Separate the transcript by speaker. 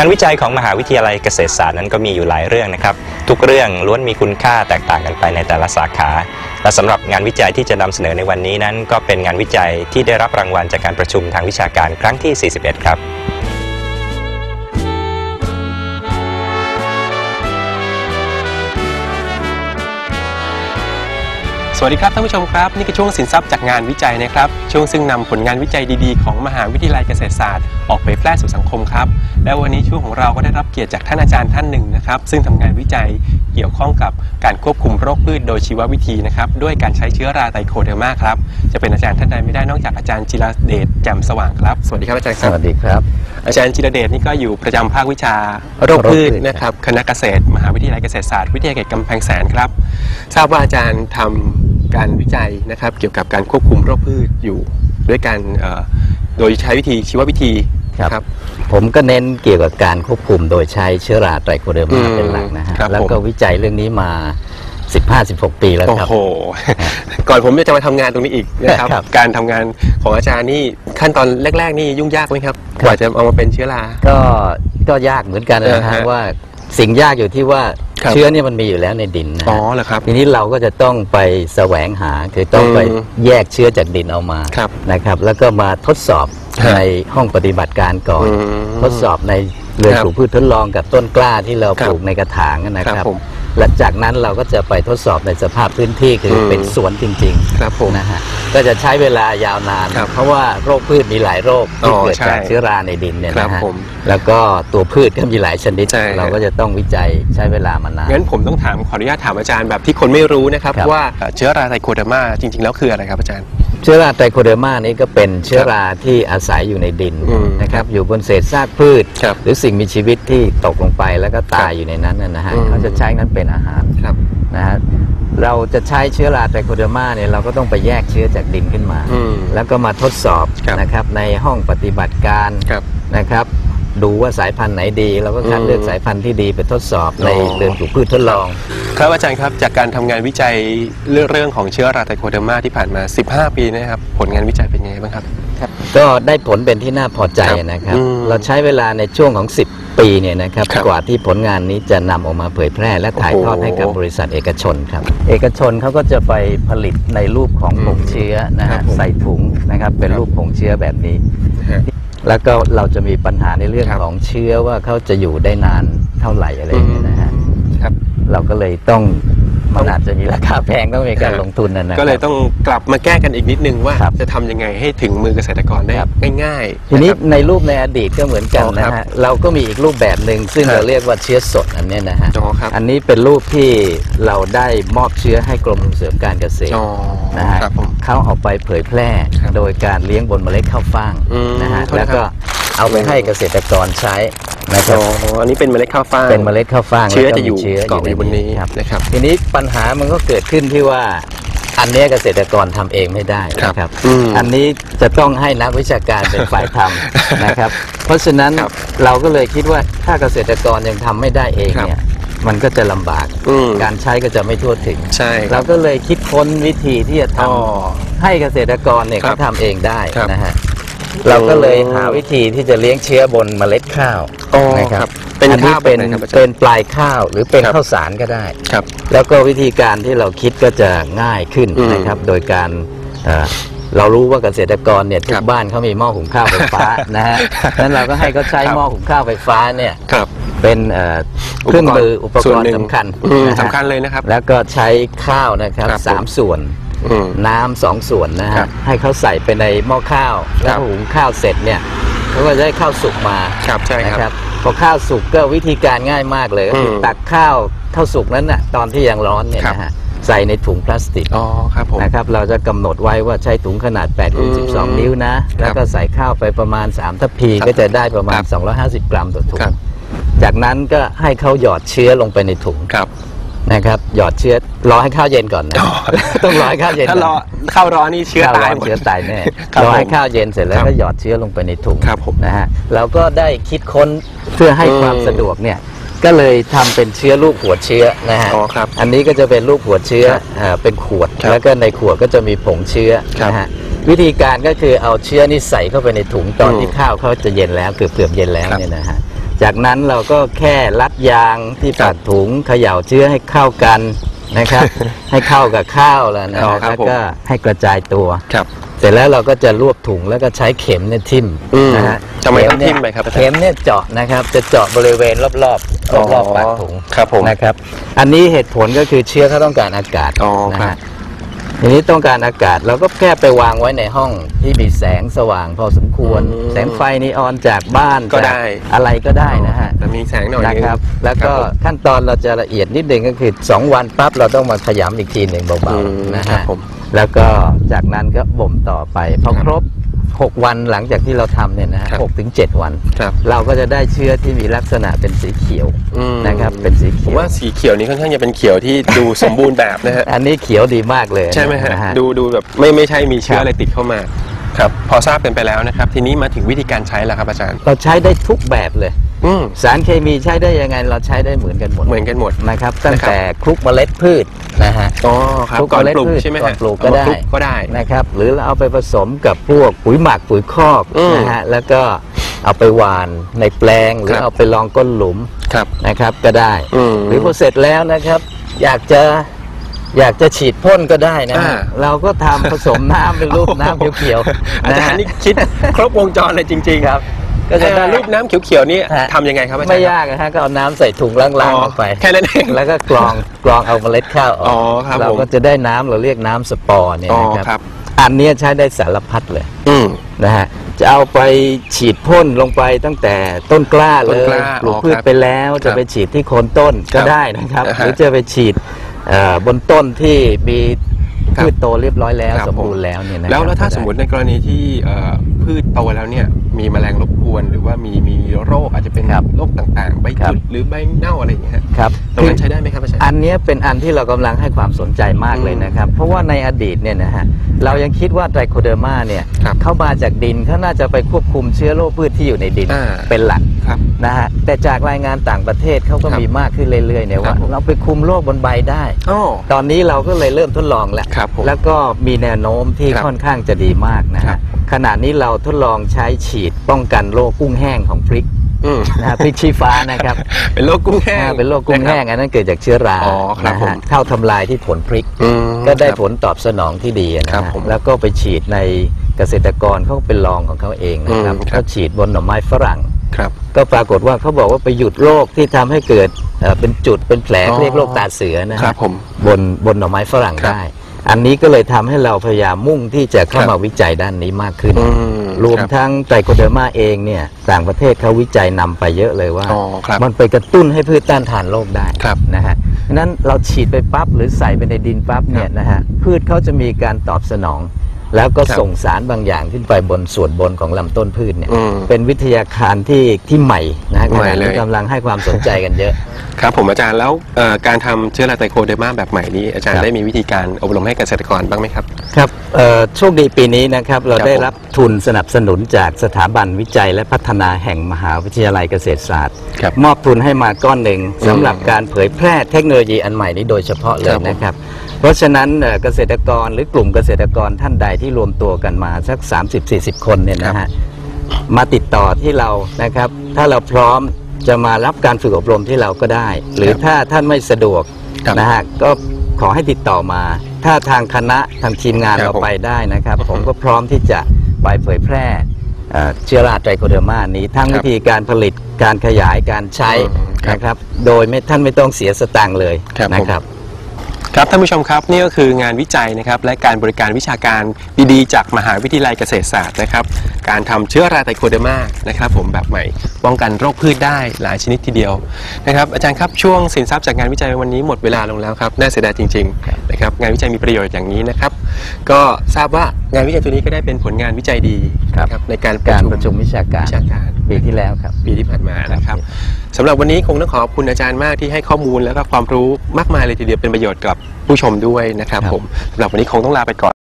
Speaker 1: งานวิจัยของมหาวิทยาลัยเกษตรศาสตร์นั้นก็มีอยู่หลายเรื่องนะครับ ทุกเรื่องล้วนมีคุณค่าแตกต่างกันไปในแต่ละสาขา และสำหรับงานวิจัยที่จะนำเสนอในวันนี้นั้น ก็เป็นงานวิจัยที่ได้รับรางวัลจากการประชุมทางวิชาการครั้งที่ 41 ครับ
Speaker 2: สวัสดีครับท่านผู้ชมครับนี่คือช่วงสินทรัพย์จากงานวิจัยนะครับ ช่วงซึ่งนำผลงานวิจัยดีๆ ของมหาวิทยาลัยเกษตรศาสตร์ออกเผยแพร่สู่สังคมครับ และวันนี้ช่วงของเราก็ได้รับเกียรติจากท่านอาจารย์ท่านหนึ่งนะครับซึ่งทำงานวิจัยเกี่ยวข้องกับการควบคุมโรคพืชโดยชีววิธีนะครับด้วยการใช้เชื้อราไตโคเดอร์มาครับจะเป็นอาจารย์ท่านใดไม่ได้นอกจากอาจารย์จิรเดชแจ่มสว่างครับสวัสดีครับอาจารย์ค
Speaker 3: ส
Speaker 2: รับ
Speaker 3: วัสดีครับ
Speaker 2: อาจารย์จิรเดชนี่ก็อยู่ประจำภาควิชาโรคพืชนะครับคณะเกษตร มหาวิทยาลัยเกษตรศาสตร์วิทยาเขตกำแพงแสนครับทราบว่าอาจารย์ทำ การวิจัยนะครับ เกี่ยวกับการควบคุมโรคพืชอยู่ด้วยการเอ่อโดยใช้วิธีชีววิธี
Speaker 3: ครับผมก็เน้นเกี่ยวกับการควบคุมโดยใช้เชื้อราไตรโคเดอร์
Speaker 2: อื
Speaker 3: มามเป็นหลักนะฮะ
Speaker 2: ครับ
Speaker 3: แล้วก็
Speaker 2: ผม
Speaker 3: วิจัยเรื่องนี้มา15-16 ปีแล้ว
Speaker 2: โอ้
Speaker 3: ครับ
Speaker 2: โห ก่อนผมจะมาทำงานตรงนี้อีกนะครับ
Speaker 3: ครับ
Speaker 2: การทำงานของอาจารย์นี่ขั้นตอนแรก ๆ นี่ยุ่งยากไหมครับ
Speaker 3: ครับ
Speaker 2: กว่าจะเอามาเป็นเชื้อรา
Speaker 3: ก็ก็ยากเหมือนกันนะ
Speaker 2: อ่า
Speaker 3: ฮะ
Speaker 2: ฮะ
Speaker 3: ว่าสิ่งยากอยู่ที่ว่า
Speaker 2: ครับ
Speaker 3: เชื้อเนี่ยมันมีอยู่แล้วในดินนะ
Speaker 2: อ๋อ
Speaker 3: ฮะ
Speaker 2: เหรอครับ
Speaker 3: ทีนี้เราก็จะต้องไปแสวงหาคือต้องไป
Speaker 2: อืม
Speaker 3: แยกเชื้อจากดินเอามา
Speaker 2: ครับ
Speaker 3: นะครับ แล้วก็มาทดสอบ
Speaker 2: ฮะ
Speaker 3: ในห้องปฏิบัติการก่อน
Speaker 2: อืม
Speaker 3: ทดสอบในเรือน
Speaker 2: ครับ
Speaker 3: ปลูกพืชทดลองกับต้นกล้าที่เรา
Speaker 2: ครับ
Speaker 3: ปลูกในกระถางนะ
Speaker 2: ค
Speaker 3: ค
Speaker 2: รั
Speaker 3: รั
Speaker 2: บบผม
Speaker 3: และจากนั้นเราก็จะไปทดสอบในสภาพพื้นที่คืออ
Speaker 2: ม
Speaker 3: เป็นสวนจริง
Speaker 2: ครับผม
Speaker 3: ๆนะฮะก็จะใช้เวลายาวนาน
Speaker 2: ครับ
Speaker 3: เพราะว่าโรคพืชมีหลายโรคที่
Speaker 2: อ๋อ
Speaker 3: เกิด
Speaker 2: ใช่
Speaker 3: จากเชื้อราในดินเนี่ย
Speaker 2: ครับ
Speaker 3: นะฮะ
Speaker 2: ผม
Speaker 3: แล้วก็ตัวพืชก็มีหลายชนิด
Speaker 2: ใช่
Speaker 3: เราก็จะต้องวิจัยใช้เวลามานาน
Speaker 2: งั้นผมต้องถามขออนุญาตถามอาจารย์แบบที่คนไม่รู้นะครับ
Speaker 3: ครับ
Speaker 2: ว่าเอ่อเชื้อราไตโคเดอร์มาจริง ๆ แล้วคืออะไรครับอาจารย์
Speaker 3: เชื้อราไตรโคเดอร์มานี้ก็เป็นเชื้อราที่อาศัยอยู่ในดิน
Speaker 2: อืม
Speaker 3: นะครับ อยู่บนเศษซากพืช
Speaker 2: ครับ
Speaker 3: หรือสิ่งมีชีวิตที่ตกลงไปแล้วก็ตายอยู่ในนั้นนะนะฮะ
Speaker 2: อืม
Speaker 3: เขาจะใช้นั้นเป็นอาหาร
Speaker 2: ครับ
Speaker 3: นะฮะเราจะใช้เชื้อราไตรโคเดอร์มาเนี่ยเราก็ต้องไปแยกเชื้อจากดินขึ้นมา
Speaker 2: อืม
Speaker 3: แล้วก็มาทดสอบ
Speaker 2: ครับ
Speaker 3: นะครับในห้องปฏิบัติการ
Speaker 2: ครับ
Speaker 3: นะครับ ดูว่าสายพันธุ์ไหนดีเราก็คัด
Speaker 2: อืม
Speaker 3: เลือกสายพันธุ์ที่ดีไปทดสอบใน
Speaker 2: อ๋อ
Speaker 3: เรือนปลูกพืชทดลอง
Speaker 2: ครับอาจารย์ครับจากการทำงานวิจัยเรื่องเรื่องของเชื้อราไตโคเดอร์มาที่ผ่านมา 15 ปีนะครับผลงานวิจัยเป็นยังไงบ้างครับ
Speaker 3: ก็ได้ผลเป็นที่น่าพอใจ
Speaker 2: ครับ
Speaker 3: นะครับ
Speaker 2: อืม
Speaker 3: เราใช้เวลาในช่วงของ 10 ปีเนี่ยนะครับ
Speaker 2: ครับ
Speaker 3: กว่าที่ผลงานนี้จะนำออกมาเผยแพร่ และถ่าย
Speaker 2: โอ้โห
Speaker 3: ทอดให้กับบริษัทเอกชนครับ เอกชนเขาก็จะไปผลิตในรูปของ
Speaker 2: อืม
Speaker 3: ผงเชื้อนะ
Speaker 2: ครั
Speaker 3: ฮะ
Speaker 2: บผม
Speaker 3: ใส่ถุงนะครับเป็น
Speaker 2: ครับ
Speaker 3: รูปผงเชื้อแบบนี้
Speaker 2: ฮะ
Speaker 3: แล้วก็เราจะมีปัญหาในเรื่อง
Speaker 2: ครับ
Speaker 3: ของเชื้อว่าเขาจะอยู่ได้นานเท่าไหร่อะไรอย่างเงี้ยนะฮะ
Speaker 2: ครับ
Speaker 3: เราก็เลยต้อง มันอาจจะมีราคาแพงต้องมีการ
Speaker 2: ฮะ
Speaker 3: ลงทุนนะนะ
Speaker 2: ก็เลย
Speaker 3: ครับ
Speaker 2: ต้องกลับมาแก้กันอีกนิดนึงว่า
Speaker 3: ครับ
Speaker 2: จะทำยังไงให้ถึงมือเกษตรกรได้
Speaker 3: ครับ
Speaker 2: ง่ายๆ
Speaker 3: ทีนี้ะ
Speaker 2: ครับ
Speaker 3: ในรูปในอดีตก็เหมือนกัน
Speaker 2: อ๋อ
Speaker 3: นะครับฮะเราก็มีอีกรูปแบบหนึ่งซึ่ง
Speaker 2: ครับ
Speaker 3: เราเรียกว่าเชื้อสดอันเนี้ยนะฮะ
Speaker 2: อ๋อครับ
Speaker 3: อันนี้เป็นรูปที่เราได้มอบเชื้อให้กรมส่งเสริมการเกษตร
Speaker 2: อ๋อ
Speaker 3: นะฮะ
Speaker 2: ครับผม
Speaker 3: เขาเอาไปเผยแพร่
Speaker 2: ครับ
Speaker 3: โดยการเลี้ยงบนเมล็ดข้าวฟ่าง
Speaker 2: อืม
Speaker 3: นะฮะ
Speaker 2: โทษนะครับ
Speaker 3: แล้วก็เอาไปให้เกษตรกรใช้ นะค
Speaker 2: อ๋
Speaker 3: รับ
Speaker 2: ออันนี้เป็นเมล็ดข้าวฟ่าง
Speaker 3: เป็นเมล็ดข้าวฟ่าง
Speaker 2: เชื้อ
Speaker 3: แล้วก็
Speaker 2: จะอยู่
Speaker 3: มีเชื้อ
Speaker 2: เกาะอยู่บนนี้
Speaker 3: ครับ
Speaker 2: นะครับ
Speaker 3: ทีนี้ปัญหามันก็เกิดขึ้นที่ว่าอันเนี้ยเกษตรกรทำเองไม่ได้นะครับ
Speaker 2: อืม
Speaker 3: อันนี้จะต้องให้นักวิชาการเป็นฝ่ายทำนะครับ เพราะฉะนั้น
Speaker 2: ครับ
Speaker 3: เราก็เลยคิดว่าถ้าเกษตรกรยังทำไม่ได้เอง
Speaker 2: ครับ
Speaker 3: เนี่ยมันก็จะลำบาก
Speaker 2: อืม
Speaker 3: การใช้ก็จะไม่ทั่วถึง
Speaker 2: ใช่ค
Speaker 3: เรา
Speaker 2: รับ
Speaker 3: ก็เลยคิดค้นวิธีที่จะท
Speaker 2: อ๋อำ
Speaker 3: ให้เกษตรกรเนี่ย
Speaker 2: ครั
Speaker 3: เขา
Speaker 2: บ
Speaker 3: ทำเองได้
Speaker 2: ครับ
Speaker 3: นะฮะ เราก็เลยหาวิธีที่จะเลี้ยงเชื้อบนเมล็ดข้าว
Speaker 2: อ๋อ
Speaker 3: นะค
Speaker 2: ครั
Speaker 3: รับบ
Speaker 2: เป็น
Speaker 3: อันี้
Speaker 2: ข้าวแบบ
Speaker 3: เป็น
Speaker 2: ไหนครับอาจารย์
Speaker 3: เป็นปลายข้าวหรือเป็น
Speaker 2: ครับ
Speaker 3: ข้าวสารก็ได้
Speaker 2: ครับ
Speaker 3: แล้วก็วิธีการที่เราคิดก็จะง่ายขึ้น
Speaker 2: อืม
Speaker 3: นะครับ โดยการเอ่อเรารู้ว่าเกษตรกรเนี่ยทุ
Speaker 2: ครั
Speaker 3: ก
Speaker 2: บ
Speaker 3: บ้านเขามีหม้อหุงข้าวไฟฟ้า นะฮะนั้นเราก็ให้เขาใช้
Speaker 2: ครับ
Speaker 3: หม้อหุงข้าวไฟฟ้าเนี่ย
Speaker 2: ครับ
Speaker 3: เป็นเอ่อเครื่องมืออุปก
Speaker 2: ส่วน
Speaker 3: รณ์
Speaker 2: หนึ่ง
Speaker 3: สำคัญ
Speaker 2: อืม
Speaker 3: นะฮะ
Speaker 2: สำคัญเลยนะครับ
Speaker 3: แล้วก็ใช้ข้าวนะครับ
Speaker 2: ครับ
Speaker 3: สามส่วน
Speaker 2: อืม
Speaker 3: น้ำสองส่วนนะ
Speaker 2: ครั
Speaker 3: ฮะ
Speaker 2: บ
Speaker 3: ให้เขาใส่ไปในหม้อข้าวแล้ว
Speaker 2: ครับ
Speaker 3: หุงข้าวเสร็จเนี่ยเขาก็จะได้ข้าวสุกมา
Speaker 2: ครับใช่
Speaker 3: นะ
Speaker 2: ค
Speaker 3: ค
Speaker 2: รั
Speaker 3: รับบพอข้าวสุกก็วิธีการง่ายมากเลยก็คืออ
Speaker 2: ม
Speaker 3: ตักข้าวข้าวสุกนั้นน่ะตอนที่ยังร้อนเนี่ย
Speaker 2: ครับ
Speaker 3: นะฮะใส่ในถุงพลาสติก
Speaker 2: อ๋อครับผม
Speaker 3: นะครับเราจะกำหนดไว้ว่าใช้ถุงขนาด8คูณ
Speaker 2: อืม
Speaker 3: 12นิ้วนะ แล้วก็ใส่ข้าวไปประมาณ 3 ทัพพี
Speaker 2: ครับ
Speaker 3: ก็จะได้ประมา
Speaker 2: ค
Speaker 3: ณ
Speaker 2: รับ
Speaker 3: 250 กรัมต่อถุง
Speaker 2: ครับ
Speaker 3: จากนั้นก็ให้เขาหยอดเชื้อลงไปในถุง
Speaker 2: ครับ
Speaker 3: นะครับ หยอดเชื้อรอให้ข้าวเย็นก่อนนะ
Speaker 2: อ๋อ
Speaker 3: ต้องรอให้ข้าวเย็น
Speaker 2: ถ้ารอ
Speaker 3: ก่อน
Speaker 2: เข้าวร้อนนี่เชื้อ
Speaker 3: ข้าว
Speaker 2: ตาย
Speaker 3: ร้อน
Speaker 2: หมด
Speaker 3: เชื้อตายแน่
Speaker 2: ครับ
Speaker 3: รอให้
Speaker 2: ผม
Speaker 3: ข้าวเย็นเสร็จแล้ว
Speaker 2: ครับ
Speaker 3: ก็หยอดเชื้อลงไปในถุง
Speaker 2: ครับผม
Speaker 3: นะฮะเราก็ได้คิดค้นเพื่อให้
Speaker 2: อืม
Speaker 3: ความสะดวกเนี่ยก็เลยทำเป็นเชื้อลูกหัวเชื้อนะฮะ
Speaker 2: อ๋อครับ
Speaker 3: อันนี้ก็จะเป็นลูกหัวเชื้อ
Speaker 2: ครับ
Speaker 3: อ่าเป็นขวด
Speaker 2: ครับ
Speaker 3: แล้วก็ในขวดก็จะมีผงเชื้อ
Speaker 2: ครับ
Speaker 3: นะฮะวิธีการก็คือเอาเชื้อนี่ใส่เข้าไปในถุงตอน
Speaker 2: อืม
Speaker 3: ที่ข้าวเขาจะเย็นแล้วเกือบเกือบๆเย็นแล้ว
Speaker 2: ครับ
Speaker 3: เนี่ยนะฮะ จากนั้นเราก็แค่รัดยางที่ปากถุงเขย่าเชื้อให้เข้ากันนะครับ ให้เข้ากับข้าวแล้วนะ
Speaker 2: อ๋อ
Speaker 3: ฮะ
Speaker 2: ครับ
Speaker 3: แล้วก็ให้กระจายตัว
Speaker 2: ครับ
Speaker 3: เสร็จแล้วเราก็จะรวบถุงแล้วก็ใช้เข็มเนี่ยทิ่ม
Speaker 2: อืม
Speaker 3: นะฮะ
Speaker 2: ทำไมต้อง
Speaker 3: เข็
Speaker 2: ทิ่มไปครับอาจารย์
Speaker 3: เข็มเนี่ยเจาะนะครับ จะเจาะบริเวณรอบๆรอบๆปากถุง
Speaker 2: ครับผม
Speaker 3: นะครับ อันนี้เหตุผลก็คือเชื้อเขาต้องการอากาศ
Speaker 2: อ๋อ
Speaker 3: นะครับฮะ ทีนี้ต้องการอากาศเราก็แค่ไปวางไว้ในห้องที่มีแสงสว่างพอสมควร
Speaker 2: อืม
Speaker 3: แสงไฟนีออนจากบ้าน
Speaker 2: ก็ได้
Speaker 3: จากอะไรก็ได้นะฮะ
Speaker 2: แต่มีแสงหน่อย
Speaker 3: นะ
Speaker 2: นึง
Speaker 3: ครับ แล้วก็
Speaker 2: ครับผม
Speaker 3: ขั้นตอนเราจะละเอียดนิดนึงก็คือ 2 วันปั๊บเราต้องมาขยำอีกทีหนึ่งเบา
Speaker 2: อืม
Speaker 3: ๆนะ
Speaker 2: ครั
Speaker 3: ฮะ
Speaker 2: บผม
Speaker 3: แล้วก็จากนั้นก็บ่มต่อไปพอ
Speaker 2: ครับ
Speaker 3: ครบ 6 วันหลังจากที่เราทำเนี่ยนะฮะ
Speaker 2: ครับ
Speaker 3: หกถึงเจ็ดวัน
Speaker 2: ครับ
Speaker 3: เราก็จะได้เชื้อที่มีลักษณะเป็นสีเขียว
Speaker 2: อืม
Speaker 3: นะครับเป็นสี
Speaker 2: ผ
Speaker 3: เขี
Speaker 2: ม
Speaker 3: ยว
Speaker 2: ว่าสีเขียวนี้ค่อนข้างจะเป็นเขียวที่ดูสมบูรณ์แบบนะฮะ
Speaker 3: อันนี้เขียวดีมากเลย
Speaker 2: ใช่ไหมฮะ
Speaker 3: น
Speaker 2: ดูดูแบบไม่ไม่ใช่มีเชื้
Speaker 3: ค
Speaker 2: อ
Speaker 3: รับ
Speaker 2: อะไรติดเข้ามาครับ พอทราบกันไปแล้วนะครับ ทีนี้มาถึงวิธีการใช้แล้วครับอาจารย์
Speaker 3: เราใช้ได้ทุกแบบเลย
Speaker 2: อืม
Speaker 3: สารเคมีใช้ได้ยังไงเราใช้ได้เหมือนกันหมด
Speaker 2: เหมือนกันหมด
Speaker 3: นะครับ ตั้ง
Speaker 2: นะครับ
Speaker 3: แต่คลุกเมล็ดพืชนะฮะ
Speaker 2: อ๋อครับ
Speaker 3: คลุก
Speaker 2: ก่อน
Speaker 3: เมล็ด
Speaker 2: ปลูก
Speaker 3: พืช
Speaker 2: ใช่ไหม
Speaker 3: ก่อ
Speaker 2: ฮะ
Speaker 3: นปลูกก็
Speaker 2: เอามา
Speaker 3: ได้
Speaker 2: คลุกก็ได้
Speaker 3: นะครับ หรือเราเอาไปผสมกับพวกปุ๋ยหมักปุ๋ยคอก
Speaker 2: อืม
Speaker 3: นะฮะแล้วก็เอาไปหว่านในแปลงหรือ
Speaker 2: ครับ
Speaker 3: เอาไปลองก้นหลุม
Speaker 2: ครับ
Speaker 3: นะครับก็ได้
Speaker 2: อืม
Speaker 3: หรือพอเสร็จแล้วนะครับ อยากจะอยากจะฉีดพ่นก็ได้นะฮะ
Speaker 2: อ่า
Speaker 3: เราก็ทำผสมน้ำเป็นรูปน้ำเขียวๆ
Speaker 2: อา
Speaker 3: นะ
Speaker 2: จาร
Speaker 3: ฮะ
Speaker 2: ย์นี่คิด ครบวงจรเลยจริงๆ
Speaker 3: ครับ ก็
Speaker 2: ก็
Speaker 3: จะ
Speaker 2: จะ
Speaker 3: ได้
Speaker 2: รูปน้ำเขียวๆนี่
Speaker 3: ฮะ
Speaker 2: ทำยังไงครับอาจารย์
Speaker 3: ไม่ยากนะฮะก็เอาน้ำใส่ถุงล้างๆออกไป
Speaker 2: แค่นั้นเอง
Speaker 3: แล้วก็กรองกรองเอาเมล็ดข้าวอ
Speaker 2: อ๋
Speaker 3: อ
Speaker 2: อกครับ
Speaker 3: เรา
Speaker 2: ผม
Speaker 3: ก็จะได้น้ำเราเรียกน้ำสปอร์เนี่ย
Speaker 2: อ๋อ
Speaker 3: นะ
Speaker 2: ค
Speaker 3: ค
Speaker 2: รั
Speaker 3: รับ บ อันเนี้ยใช้ได้สารพัดเลย
Speaker 2: อืม
Speaker 3: นะฮะจะเอาไปฉีดพ่นลงไปตั้งแต่ต้นกล้าเล
Speaker 2: ต้น
Speaker 3: ย
Speaker 2: กล้า
Speaker 3: ปลูก
Speaker 2: อ๋อ
Speaker 3: พืช
Speaker 2: ครับ
Speaker 3: ไปแล้ว
Speaker 2: ครั
Speaker 3: จะ
Speaker 2: บ
Speaker 3: ไปฉีดที่โคนต้นก็
Speaker 2: ครับ
Speaker 3: ได้นะครับ
Speaker 2: อ่าฮะ
Speaker 3: หรือจะไปฉีดเอ่อบนต้นที่มี
Speaker 2: ครับ
Speaker 3: พืชโตเรียบร้อยแล้ว
Speaker 2: ครับ
Speaker 3: สมบูรณ์แล้วเนี่ยนะครับ
Speaker 2: แล้วแล้วถ้า
Speaker 3: ก็ได้
Speaker 2: สมมติในกรณีที่เอ่อพืชโตแล้วเนี่ยมีแมลงรบกวนหรือว่ามีมีโรคอาจจะเป็น
Speaker 3: ครับ
Speaker 2: โรคต่างๆใบ
Speaker 3: ครับ
Speaker 2: จุดหรือใบเน่าอะไรอย่างเงี้ยฮะ
Speaker 3: ครับ
Speaker 2: ตรงนั้นใช้ได้ไหมครับอาจารย์
Speaker 3: อันเนี้ยเป็นอันที่เรากำลังให้ความสนใจมากเลยนะครับ เพราะว่าในอดีตเนี่ยนะฮะเรายังคิดว่าไตรโคเดอร์มาเนี่ย
Speaker 2: ครับ
Speaker 3: เข้ามาจากดินเขาน่าจะไปควบคุมเชื้อโรคพืชที่อยู่ในดิน
Speaker 2: อ่า
Speaker 3: เป็นหลัก
Speaker 2: ครับ
Speaker 3: นะฮะแต่จากรายงานต่างประเทศเขาก็
Speaker 2: ครับ
Speaker 3: มีมากขึ้นเรื่อยๆเนี่ยว่า
Speaker 2: ครับผม
Speaker 3: เราไปคุมโรคบนใบได้
Speaker 2: อ๋อ
Speaker 3: ตอนนี้เราก็เลยเริ่มทดลองแล้ว
Speaker 2: ครับผม
Speaker 3: แล้วก็มีแนวโน้มที่
Speaker 2: ครับ
Speaker 3: ค่อนข้างจะดีมากนะ
Speaker 2: ครั
Speaker 3: ฮะ
Speaker 2: บ
Speaker 3: ขณะนี้เราทดลองใช้ฉีดป้องกันโรคกุ้งแห้งของพริก
Speaker 2: อืม
Speaker 3: นะฮะพริกชี้ฟ้านะครับ
Speaker 2: เป็นโรคกุ้งแห้ง
Speaker 3: อ่าเป็นโรคกุ้งแห้ง
Speaker 2: นะค
Speaker 3: อันนั้นเกิดจากเชื้อรา
Speaker 2: อ๋อครับ
Speaker 3: นะ
Speaker 2: ผม
Speaker 3: ฮะเข้าทำลายที่ผลพริก
Speaker 2: อืม
Speaker 3: ก็ได้
Speaker 2: ครับ
Speaker 3: ผลตอบสนองที่ดีนะ
Speaker 2: ครั
Speaker 3: ฮะ
Speaker 2: บผม
Speaker 3: แล้วก็ไปฉีดในเกษตรกรเขาเป็นรองของเขาเองนะครับ
Speaker 2: อืมครับ
Speaker 3: เขาฉีดบนหน่อไม้ฝรั่ง
Speaker 2: ครับ
Speaker 3: ก็ปรากฏว่าเขาบอกว่าไปหยุดโรคที่ทำให้เกิดเอ่อเป็นจุดเป็นแผล
Speaker 2: อ๋อ
Speaker 3: เรียกโรคตาเสือนะฮะ
Speaker 2: ครับผม
Speaker 3: บนบนหน่อไม้ฝรั่ง
Speaker 2: ครับ
Speaker 3: ได้ อันนี้ก็เลยทำให้เราพยายามมุ่งที่จะเข้า
Speaker 2: ครับ
Speaker 3: มาวิจัยด้านนี้มากขึ้น
Speaker 2: อืม
Speaker 3: รวม
Speaker 2: ครับ
Speaker 3: ทั้งไตรโคเดอร์มาเองเนี่ยต่างประเทศเขาวิจัยนำไปเยอะเลยว่า
Speaker 2: อ๋อครับ
Speaker 3: มันไปกระตุ้นให้พืชต้านทานโรคได้
Speaker 2: ครับ
Speaker 3: นะฮะฉะนั้นเราฉีดไปปั๊บหรือใส่ไปในดินปั๊บเนี่ยนะฮะพืชเขาจะมีการตอบสนอง แล้วก็
Speaker 2: ครับ
Speaker 3: ส่งสารบางอย่างขึ้นไปบนส่วนบนของลำต้นพืชเนี่ย
Speaker 2: อืม
Speaker 3: เป็นวิทยาคารที่ที่ใหม่นะฮะ
Speaker 2: ใหม่
Speaker 3: ขณะ
Speaker 2: เลย
Speaker 3: นี้กำลังให้ความสนใจกันเยอะ
Speaker 2: ครับผมอาจารย์แล้วเอ่อการทำเชื้อราไตโคเดอร์มาแบบใหม่นี้อาจาร
Speaker 3: ครั
Speaker 2: ย์
Speaker 3: บ
Speaker 2: ได้มีวิธีการอบรมให้เกษตรกรบ้างไหมครับ
Speaker 3: ครับเอ่อโชคดีปีนี้นะครับเรา
Speaker 2: ครับ
Speaker 3: ได้รับทุนสนับสนุนจากสถาบันวิจัยและพัฒนาแห่งมหาวิทยาลัยเกษตรศาสตร์
Speaker 2: ครับ
Speaker 3: มอบทุนให้มาก้อนหนึ่ง
Speaker 2: อืม
Speaker 3: สำหรับการเผยแพร่เทคโนโลยีอันใหม่นี้โดยเฉพาะเล
Speaker 2: ค
Speaker 3: ย
Speaker 2: รับผม
Speaker 3: นะครับเพราะฉะนั้นเอ่อเกษตรกรหรือกลุ่มเกษตรกรท่านใดที่รวมตัวกันมาสัก 30-40 คนเนี่ยนะฮะมาติดต่อที่เรานะครับ ถ้าเราพร้อมจะมารับการฝึกอบรมที่เราก็ได้ หรือ
Speaker 2: ครับ
Speaker 3: ถ้าท่านไม่สะดวก
Speaker 2: ครับ
Speaker 3: นะฮะก็ขอให้ติดต่อมา ถ้าทางคณะทางทีมงาน
Speaker 2: ครับ
Speaker 3: เรา
Speaker 2: ผม
Speaker 3: ไปได้นะครับ
Speaker 2: อือฮึ
Speaker 3: ผมก็พร้อมที่จะไปเผยแพร่เอ่อเชื้อราไตรโคเดอร์มานี้ ทั้ง
Speaker 2: ครับ
Speaker 3: วิธีการผลิตการขยายการใช้
Speaker 2: อืมครับ
Speaker 3: นะครับ โดยไม่ท่านไม่ต้องเสียสตางค์เลย
Speaker 2: ครับผม
Speaker 3: นะครับ
Speaker 2: ครับท่านผู้ชมครับนี่ก็คืองานวิจัยนะครับและการบริการวิชาการดีๆจากมหาวิทยาลัยเกษตรศาสตร์นะครับ การทำเชื้อราไตโคเดมานะครับผมแบบใหม่ป้องกันโรคพืชได้หลายชนิดทีเดียวนะครับอาจารย์ครับช่วงสินทรัพย์จากงานวิจัยวันนี้หมดเวลาลงแล้วครับน่าเสียดายจริง ๆ นะครับงานวิจัยมีประโยชน์อย่างนี้นะครับ ก็ทราบว่างานวิจัยตัวนี้ก็ได้เป็นผลงานวิจัยดี
Speaker 3: ครับ
Speaker 2: นะในการ
Speaker 3: การประชุมวิชาการ
Speaker 2: วิชาการ
Speaker 3: ปีที่แล้วครับ
Speaker 2: ปีที่ผ่านมานะครับสำหรับวันนี้คงต้องขอบคุณอาจารย์มากที่ให้ข้อมูลแล้วก็ความรู้มากมายเลยทีเดียวเป็นประโยชน์กับผู้ชมด้วยนะครับ
Speaker 3: ครับ
Speaker 2: ผมสำหรับวันนี้คงต้องลาไปก่อน